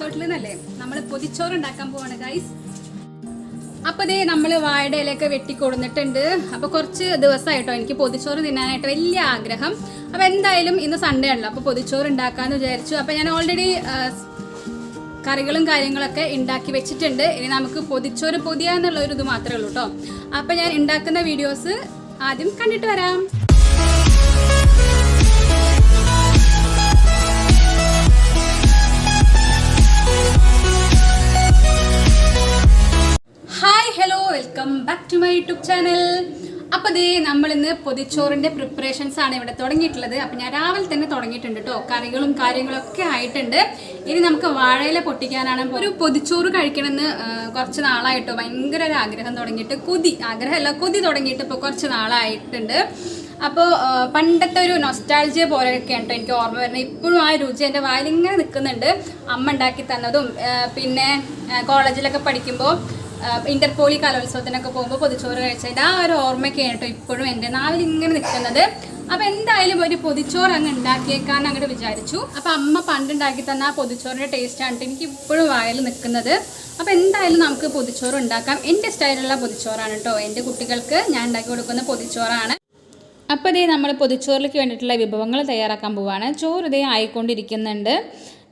ചോട്ടിൽ നിന്നല്ലേ നമ്മൾ പൊതിച്ചോറ് ഉണ്ടാക്കാൻ പോവാണ് ഗൈസ് അപ്പൊ ഇതേ നമ്മൾ വാഴയുടെ ഇലയൊക്കെ വെട്ടി കൊടുത്തിട്ടുണ്ട് അപ്പൊ കുറച്ച് ദിവസമായിട്ടോ എനിക്ക് പൊതിച്ചോറ് തിന്നാനായിട്ട് വലിയ ആഗ്രഹം. അപ്പൊ എന്തായാലും ഇന്ന് സൺഡേ ആണല്ലോ അപ്പൊ പൊതിച്ചോറ് ഉണ്ടാക്കാന്ന് വിചാരിച്ചു. അപ്പൊ ഞാൻ ഓൾറെഡി കറികളും കാര്യങ്ങളൊക്കെ ഉണ്ടാക്കി വെച്ചിട്ടുണ്ട്. ഇനി നമുക്ക് പൊതിച്ചോറ് പൊതിയാന്നുള്ള ഒരു ഇത് മാത്രമേ ഉള്ളൂ കേട്ടോ അപ്പൊ ഞാൻ ഉണ്ടാക്കുന്ന വീഡിയോസ് ആദ്യം കണ്ടിട്ട് വരാം. Welcome back to my YouTube channel അപ്പോൾ ദേ നമ്മൾ ഇന്ന് പൊതിച്ചോറിന്റെ പ്രിപ്പറേഷൻസ് ആണ് ഇവിടെ തുടങ്ങിയിട്ടുള്ളത്. അപ്പോൾ ഞാൻ രാവിലെ തന്നെ തുടങ്ങിയിട്ടുണ്ട് കേട്ടോ കറികളും കാര്യങ്ങളൊക്കെ ആയിട്ടുണ്ട്. ഇനി നമുക്ക് വാഴയില പൊട്ടിക്കാനാണ് ഒരു പൊതിച്ചോറ് കഴിക്കണമെന്ന് കുറച്ച് നാളായിട്ടോ ഭയങ്കര ഒരു ആഗ്രഹം തുടങ്ങിയിട്ട് കൊതി ആഗ്രഹമല്ല കൊതി തുടങ്ങിയിട്ട് ഇപ്പോൾ കുറച്ച് നാളായിട്ടുണ്ട്. അപ്പോൾ പണ്ടത്തെ ഒരു നൊസ്റ്റാൾജിയ പോലെയൊക്കെയാണ് കേട്ടോ എനിക്ക് ഓർമ്മ വരുന്നത്. ഇപ്പോഴും ആ രുചി എന്റെ വായിൽ ഇങ്ങനെ നിൽക്കുന്നുണ്ട്. അമ്മ ഉണ്ടാക്കി തന്നതും പിന്നെ കോളേജിലൊക്കെ പഠിക്കുമ്പോൾ ഇന്റർപോളി കലോത്സവത്തിനൊക്കെ പോകുമ്പോൾ പൊതിച്ചോറ് കഴിച്ചതിന്റെ ആ ഒരു ഓർമ്മയൊക്കെയാണ് കേട്ടോ ഇപ്പോഴും എന്റെ നാവിൽ ഇങ്ങനെ നിൽക്കുന്നത്. അപ്പോൾ എന്തായാലും ഒരു പൊതിച്ചോറ് അങ്ങ് ഉണ്ടാക്കിയേക്കാന്ന് അങ്ങോട്ട് വിചാരിച്ചു. അപ്പോൾ അമ്മ പണ്ടുണ്ടാക്കി തന്ന ആ പൊതിച്ചോറിന്റെ ടേസ്റ്റാണ് എനിക്ക് ഇപ്പോഴും വായിൽ നിൽക്കുന്നത്. അപ്പോൾ എന്തായാലും നമുക്ക് പൊതിച്ചോറ് ഉണ്ടാക്കാം. എന്റെ സ്റ്റൈലുള്ള പൊതിച്ചോറാണ് കേട്ടോ. എന്റെ കുട്ടികൾക്ക് ഞാൻ ഉണ്ടാക്കി കൊടുക്കുന്ന പൊതിച്ചോറാണ്. അപ്പോൾ ഇതേ നമ്മൾ പൊതിച്ചോറിലേക്ക് വേണ്ടിയിട്ടുള്ള വിഭവങ്ങൾ തയ്യാറാക്കാൻ പോവുകയാണ് ചോറ് ഇതേ ആയിക്കൊണ്ടിരിക്കുന്നുണ്ട്.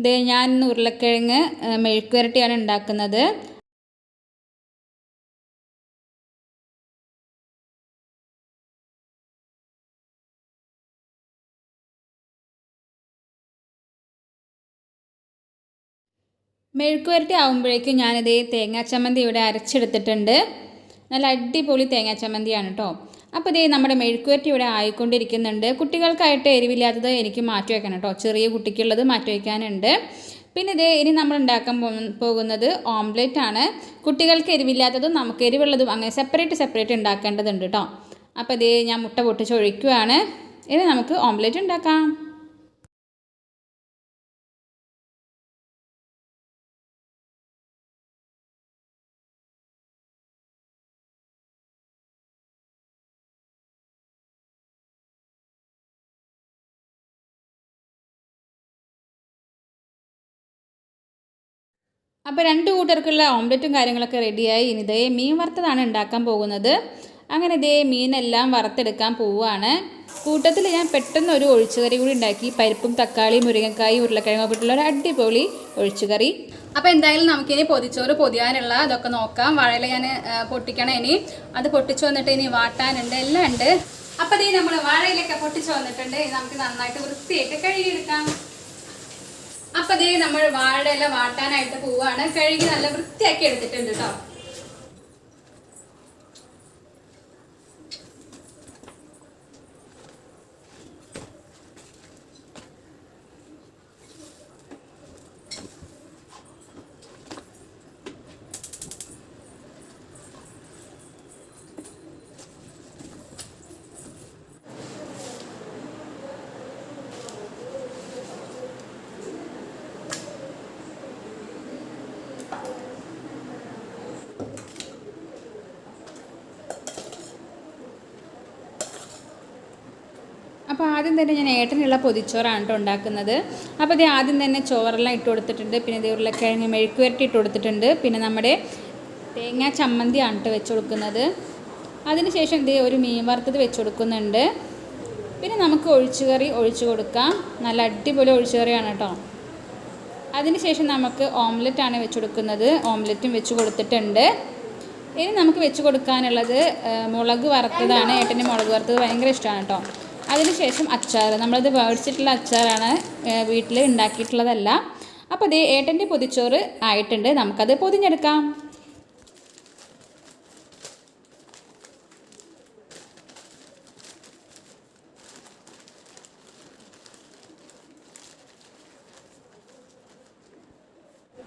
ഇതേ ഞാൻ ഉരുളക്കിഴങ്ങ് മെഴുക്കുരട്ടിയാണ് ഉണ്ടാക്കുന്നത്. മെഴുക്കുവരട്ടി ആകുമ്പോഴേക്കും ഞാനിത് തേങ്ങാ ചമ്മന്തി ഇവിടെ അരച്ചെടുത്തിട്ടുണ്ട്. നല്ല അടിപൊളി തേങ്ങാ ചമ്മന്തിയാണ് കേട്ടോ അപ്പോൾ ഇതേ നമ്മുടെ മെഴുക്കുവരട്ടി ഇവിടെ ആയിക്കൊണ്ടിരിക്കുന്നുണ്ട്. കുട്ടികൾക്കായിട്ട് എരിവില്ലാത്തത് എനിക്ക് മാറ്റി വയ്ക്കണം കേട്ടോ ചെറിയ കുട്ടിക്കുള്ളത് മാറ്റി വയ്ക്കാനുണ്ട് പിന്നെ ഇതേ ഇനി നമ്മൾ ഉണ്ടാക്കാൻ പോകുന്നത് ഓംലെറ്റ് ആണ്. കുട്ടികൾക്ക് എരിവില്ലാത്തതും നമുക്ക് എരിവുള്ളതും അങ്ങനെ സെപ്പറേറ്റ് സെപ്പറേറ്റ് ഉണ്ടാക്കേണ്ടതുണ്ട് കേട്ടോ അപ്പോൾ ഇതേ ഞാൻ മുട്ട പൊട്ടിച്ച് ഒഴിക്കുകയാണ് ഇനി നമുക്ക് ഓംലെറ്റ് ഉണ്ടാക്കാം. അപ്പോൾ രണ്ട് കൂട്ടർക്കുള്ള ഓംലെറ്റും കാര്യങ്ങളൊക്കെ റെഡിയായി. ഇനി ഇതേ മീൻ വറുത്തതാണ് ഉണ്ടാക്കാൻ പോകുന്നത്. അങ്ങനെ ഇതേ മീനെല്ലാം വറുത്തെടുക്കാൻ പോവുകയാണ് കൂട്ടത്തിൽ ഞാൻ പെട്ടെന്ന് ഒരു ഒഴിച്ചുകറി കൂടി ഉണ്ടാക്കി. പരിപ്പും തക്കാളി മുരിങ്ങക്കായും ഉരുളക്കിഴങ്ങൊക്കെ ഇട്ടുള്ള ഒരു അടിപൊളി ഒഴിച്ചുകറി. അപ്പോൾ എന്തായാലും നമുക്കിനി പൊതിച്ചോറ് പൊതിയാനുള്ള അതൊക്കെ നോക്കാം. വാഴയില ഞാൻ പൊട്ടിക്കണം ഇനി. അത് പൊട്ടിച്ചു വന്നിട്ട് ഇനി വാട്ടാനുണ്ട് എല്ലാം ഉണ്ട്. അപ്പോൾ ഇതേ നമ്മൾ വാഴയിലൊക്കെ പൊട്ടിച്ചു വന്നിട്ടുണ്ട്. നമുക്ക് നന്നായിട്ട് വൃത്തിയായിട്ട് കഴുകിയെടുക്കാം. അപ്പൊ ദേ നമ്മൾ വാഴയില വാട്ടാനായിട്ട് പോവാണ്. കഴുകി നല്ല വൃത്തിയാക്കി എടുത്തിട്ടുണ്ട് കേട്ടോ അപ്പോൾ ആദ്യം തന്നെ ഞാൻ ഏട്ടനുള്ള പൊതിച്ചോറാണ് കേട്ടോ ഉണ്ടാക്കുന്നത്. അപ്പോൾ ഇത് ആദ്യം തന്നെ ചോറെല്ലാം ഇട്ട് കൊടുത്തിട്ടുണ്ട്. പിന്നെ ഇത് ഉരുളക്കിഴങ്ങ് മെഴുക്ക് വരട്ടി ഇട്ട് കൊടുത്തിട്ടുണ്ട്. പിന്നെ നമ്മുടെ തേങ്ങാ ചമ്മന്തിയാണ് കേട്ടോ വെച്ച് കൊടുക്കുന്നത്. അതിനുശേഷം ഇത് ഒരു മീൻ വറുത്തത് വെച്ച് കൊടുക്കുന്നുണ്ട്. പിന്നെ നമുക്ക് ഒഴിച്ചുകറി ഒഴിച്ചു കൊടുക്കാം. നല്ല അടിപൊളി ഒഴിച്ചുകറിയാണ് കേട്ടോ. അതിനുശേഷം നമുക്ക് ഓംലെറ്റ് ആണ് വെച്ച് കൊടുക്കുന്നത്. ഓംലെറ്റും വെച്ച് കൊടുത്തിട്ടുണ്ട്. ഇനി നമുക്ക് വെച്ച് കൊടുക്കാനുള്ളത് മുളക് വറുത്തതാണ്. ഏട്ടന്റെ മുളക് വറുത്തത് ഭയങ്കര ഇഷ്ടമാണ് കേട്ടോ. അതിനുശേഷം അച്ചാർ. നമ്മളത് മേടിച്ചിട്ടുള്ള അച്ചാറാണ് വീട്ടിൽ ഉണ്ടാക്കിയിട്ടുള്ളതല്ല. അപ്പോൾ ഇത് ഏട്ടന്റെ പൊതിച്ചോറ് ആയിട്ടുണ്ട്. നമുക്കത് പൊതിഞ്ഞെടുക്കാം.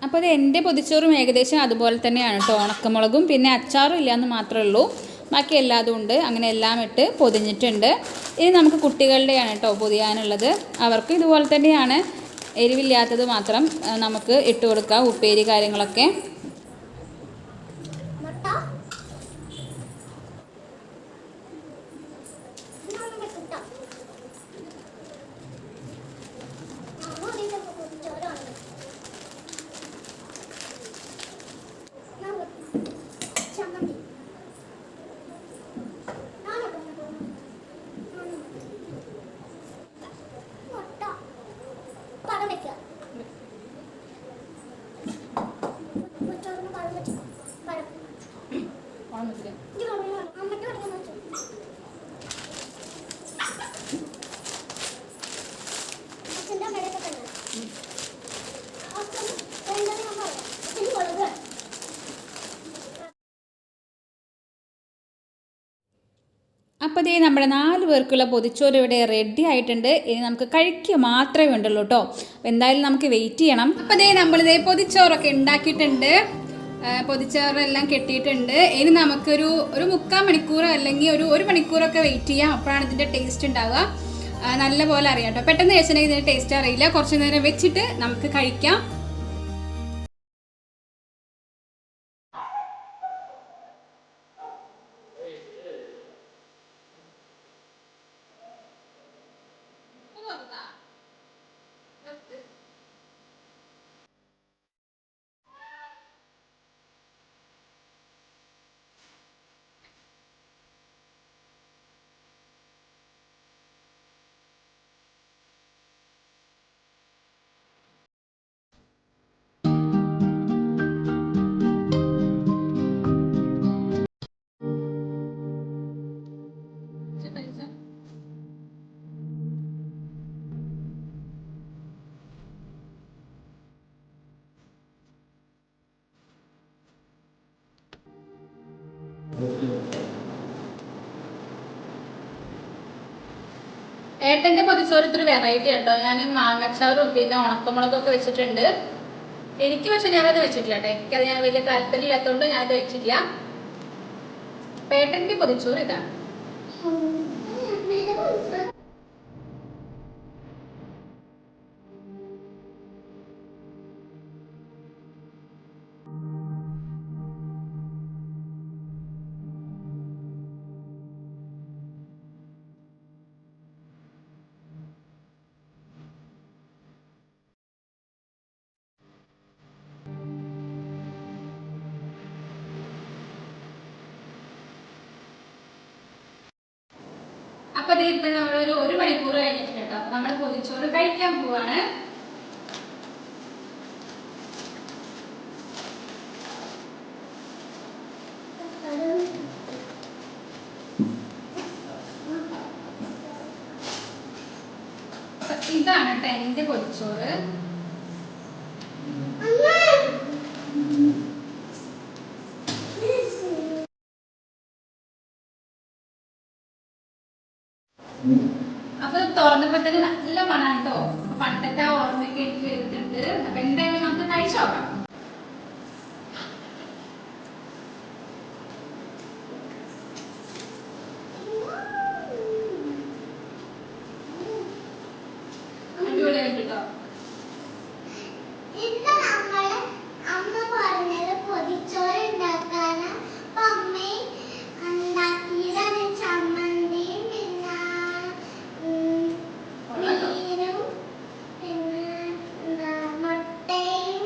അപ്പോൾ ഇത് എന്റെ പൊതിച്ചോറും ഏകദേശം അതുപോലെ തന്നെയാണ് കേട്ടോ ഉണക്കമുളകും പിന്നെ അച്ചാറും ഇല്ലയെന്ന് മാത്രമേ ഉള്ളൂ. ബാക്കി എല്ലാതും ഉണ്ട്. അങ്ങനെ എല്ലാം ഇട്ട് പൊതിഞ്ഞിട്ടുണ്ട്. ഇനി നമുക്ക് കുട്ടികളുടെയാണ് കേട്ടോ പൊതിയാനുള്ളത്. അവർക്ക് ഇതുപോലെ തന്നെയാണ്. എരിവില്ലാത്തത് മാത്രം നമുക്ക് ഇട്ട് കൊടുക്കാം. ഉപ്പേരി കാര്യങ്ങളൊക്കെ. അപ്പോൾ ഇതേ നമ്മുടെ നാല് പേർക്കുള്ള പൊതിച്ചോറ് ഇവിടെ റെഡി ആയിട്ടുണ്ട്. ഇനി നമുക്ക് കഴിക്കുക മാത്രമേ ഉണ്ടല്ലോ കേട്ടോ എന്തായാലും നമുക്ക് വെയിറ്റ് ചെയ്യണം. അപ്പോൾ ഇതേ നമ്മളിതേ പൊതിച്ചോറൊക്കെ ഉണ്ടാക്കിയിട്ടുണ്ട്. പൊതിച്ചോറെല്ലാം കെട്ടിയിട്ടുണ്ട്. ഇനി നമുക്കൊരു ഒരു മുക്കാൽ മണിക്കൂറോ അല്ലെങ്കിൽ ഒരു ഒരു മണിക്കൂറൊക്കെ വെയിറ്റ് ചെയ്യാം. അപ്പോഴാണ് ഇതിന്റെ ടേസ്റ്റ് ഉണ്ടാവുക. നല്ല പോലെ അറിയാം കേട്ടോ പെട്ടെന്ന് കഴിച്ചിട്ടുണ്ടെങ്കിൽ ഇതിന്റെ ടേസ്റ്റ് അറിയില്ല. കുറച്ച് നേരം വെച്ചിട്ട് നമുക്ക് കഴിക്കാം. ഏട്ടന്റെ പൊതിച്ചോറ് ഇത്തിരി വെറൈറ്റി ഉണ്ടോ? ഞാൻ മാങ്ങച്ചാറും പിന്നെ ഉണക്കമുളകൊക്കെ വെച്ചിട്ടുണ്ട്. എനിക്ക് പക്ഷെ ഞാനത് വെച്ചിട്ടില്ല കേട്ടോ. എനിക്കത് ഞാൻ വലിയ താല്പര്യം ഇല്ലാത്തതുകൊണ്ട് ഞാനത് വെച്ചിട്ടില്ല. പേട്ടന്റെ പൊതിച്ചോറ് ഇതാണ് അപ്പൊ ദേ ഇപ്പൊ നമ്മളൊരു ഒരു മണിക്കൂർ കഴിഞ്ഞിട്ടുണ്ട് കേട്ടോ. അപ്പൊ നമ്മൾ പൊതിച്ചോറ് കഴിക്കാൻ പോവാണ്. ഇതാണ് കേട്ടോ എന്റെ പൊതിച്ചോറ് അപ്പൊ തുറന്നപ്പോ തന്നെ നല്ല മണാട്ടോ കേട്ടോ പണ്ടത്തെ ഓർമ്മയൊക്കെ എനിക്ക് വരുന്നുണ്ട്. അപ്പൊ എന്തായാലും നമുക്ക് കഴിച്ചു നോക്കാം. അടിപൊളിയായിട്ട് ഇന്ന് നമ്മൾ അമ്മ പറഞ്ഞത് പൊതിച്ചോറ് ഉണ്ടാക്കാന് അപ്പൊ അമ്മയും ഉണ്ടാക്കിയതാണ് ചമ്മന്തിയും പിന്നെ ഉം, മീനും പിന്നെ എന്താ മുട്ടയും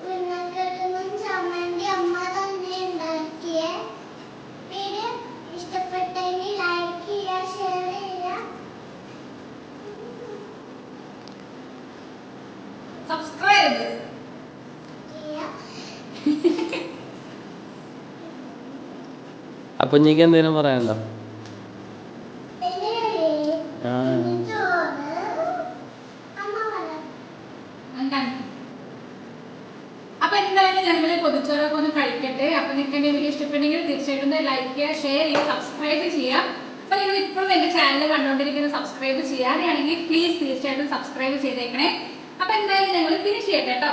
പിന്നെ കിഴങ്ങും ചമ്മന്തി അമ്മ തന്നെ ഉണ്ടാക്കിയ പിന്നെ ഇഷ്ടപ്പെട്ടെങ്കിൽ ലൈക്ക് ചെയ്യുക ഷെയർ ചെയ്യുക സബ്സ്ക്രൈബ് ചെയ്യുക അപ്പൊ കുഞ്ഞിക്ക് എന്തെങ്കിലും പറയാനുണ്ടോ? എങ്ങനെയല്ലേ ആ. ചോറ് അമ്മ പറഞ്ഞു എന്താണ് അപ്പൊ എന്തായാലും ഞങ്ങൾ പൊതിച്ചോറൊക്കെ ഒന്ന് കഴിക്കട്ടെ. അപ്പൊ നിങ്ങൾക്ക് എന്റെ വീഡിയോ ഇഷ്ടപ്പെട്ടെങ്കിൽ തീർച്ചയായിട്ടും ലൈക്ക് ചെയ്യുക ഷെയർ ചെയ്യുക സബ്സ്ക്രൈബ് ചെയ്യുക. അപ്പൊ നിങ്ങൾ ഇപ്പോഴും എന്റെ ചാനൽ കണ്ടുകൊണ്ടിരിക്കുന്ന സബ്സ്ക്രൈബ് ചെയ്യാതെയാണെങ്കിൽ പ്ലീസ് തീർച്ചയായിട്ടും സബ്സ്ക്രൈബ് ചെയ്തേക്കണേ. അപ്പൊ എന്തായാലും ഞങ്ങൾ ഫിനിഷ് ചെയ്യട്ടെ കേട്ടോ.